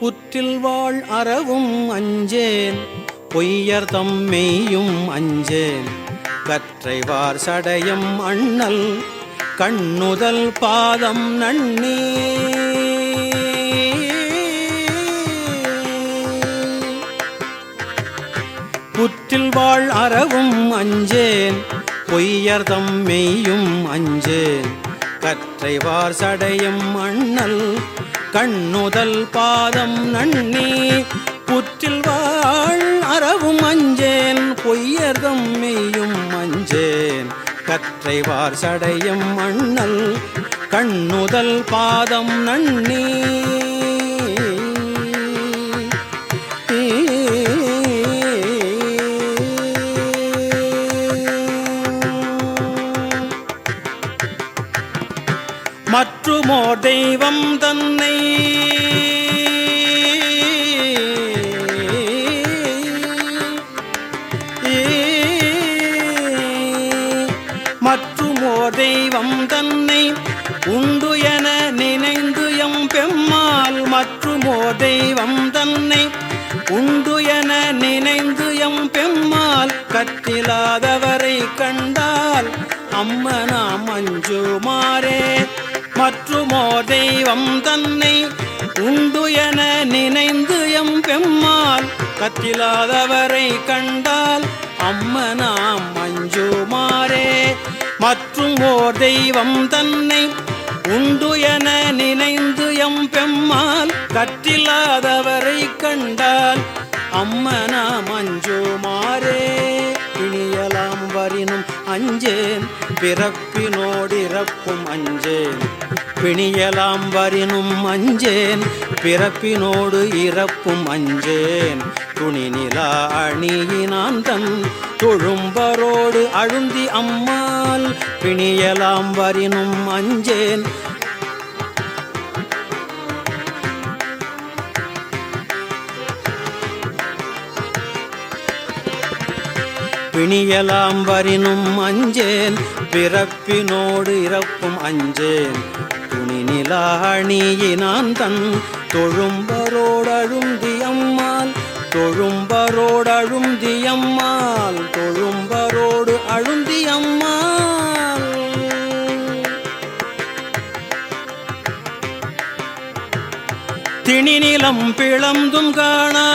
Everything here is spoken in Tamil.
புற்றில் வாழ் அறவும் அஞ்சேன். பொய்யர் தம்மெய்யும் அஞ்சேன். கற்றைவார் சடையம் அண்ணல் கண்ணுதல் பாதம் நன்னே. புற்றில் வாழ் அறவும் அஞ்சேன். பொய்யர் மெய்யும் அஞ்சேன். கற்றைவார் சடையும் அண்ணல் கண்ணுதல் பாதம் நன்னி புற்றில் வாழ் அறவும் அஞ்சேன் பொய்யர்தம் மெய்யும் அஞ்சேன். கற்றைவார் சடையும் அண்ணல் கண்ணுதல் பாதம் நன்னீ. மாற்றுமோ தெய்வம் தன்னை. மற்றுமோ தெய்வம் தன்னை உண்டு என நினைந்து எம் பெம்மாள். மற்றுமோ தெய்வம் தன்னை உண்டு என நினைந்து எம் பெம்மாள். கற்றிலாதவரை கண்டால் அம்மனா மஞ்சுமாரே மற்றுமோ தெய்வம் தன்னை உண்டு என நினைந்து எம் பெம்மால் கத்திலாதவரை கண்டால் அம்மனாம் மஞ்சுமாரே மற்றும் ஓர் தெய்வம் தன்னை உண்டு என நினைந்து எம் பெம்மால் கற்றில்லாதவரை கண்டால் அம்மனா மஞ்சுமாரே இனியலாம் வரினும் அஞ்சேன். பிறப்பினோடிறப்பும் அஞ்சேன். பிணியலாம் வரினும் அஞ்சேன். பிறப்பினோடு இறப்பும் அஞ்சேன். துணி நிலா அணியினான் தன் தொழும்பரோடு அழுந்தி அம்மாள். பிணியலாம் வரினும் அஞ்சேன். பிணியலாம் வரினும் அஞ்சேன் பிறப்பினோடு இறப்பும் அஞ்சேன். துணி நிலாணியினான் தன் தொழும்பரோடழுந்தி அம்மாள் தொழும்பரோடு அழுந்தியம்மாள் தொழும்பரோடு அழுந்தி திணிநிலம் பிளந்தும் காணா